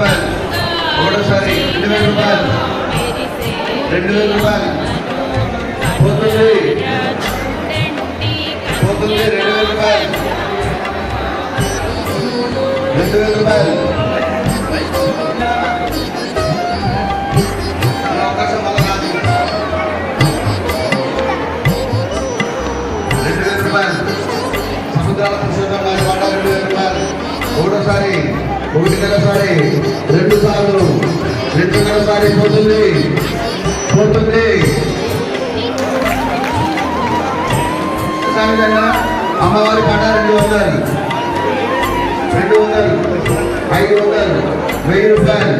రూపాయలు. ఒకటోసారి రెండు వేల రూపాయలు. రెండు వేల రూపాయలు. పోతుంది. పోతుంది రెండు వేల రూపాయలు. రెండు వేల రూపాయలు. సముద్రాల పురుషోత్తం గారి పాట రెండు వేల రూపాయలు. ఒకటోసారి ఒకటి ఒకటిన్నరసారి రెండు సార్లు రెండు రెండున్నరసారి పోతుంది పోతుంది. అమ్మవారి పాట రెండు వందలు రెండు వందలు ఐదు వందలు వెయ్యి రూపాయలు.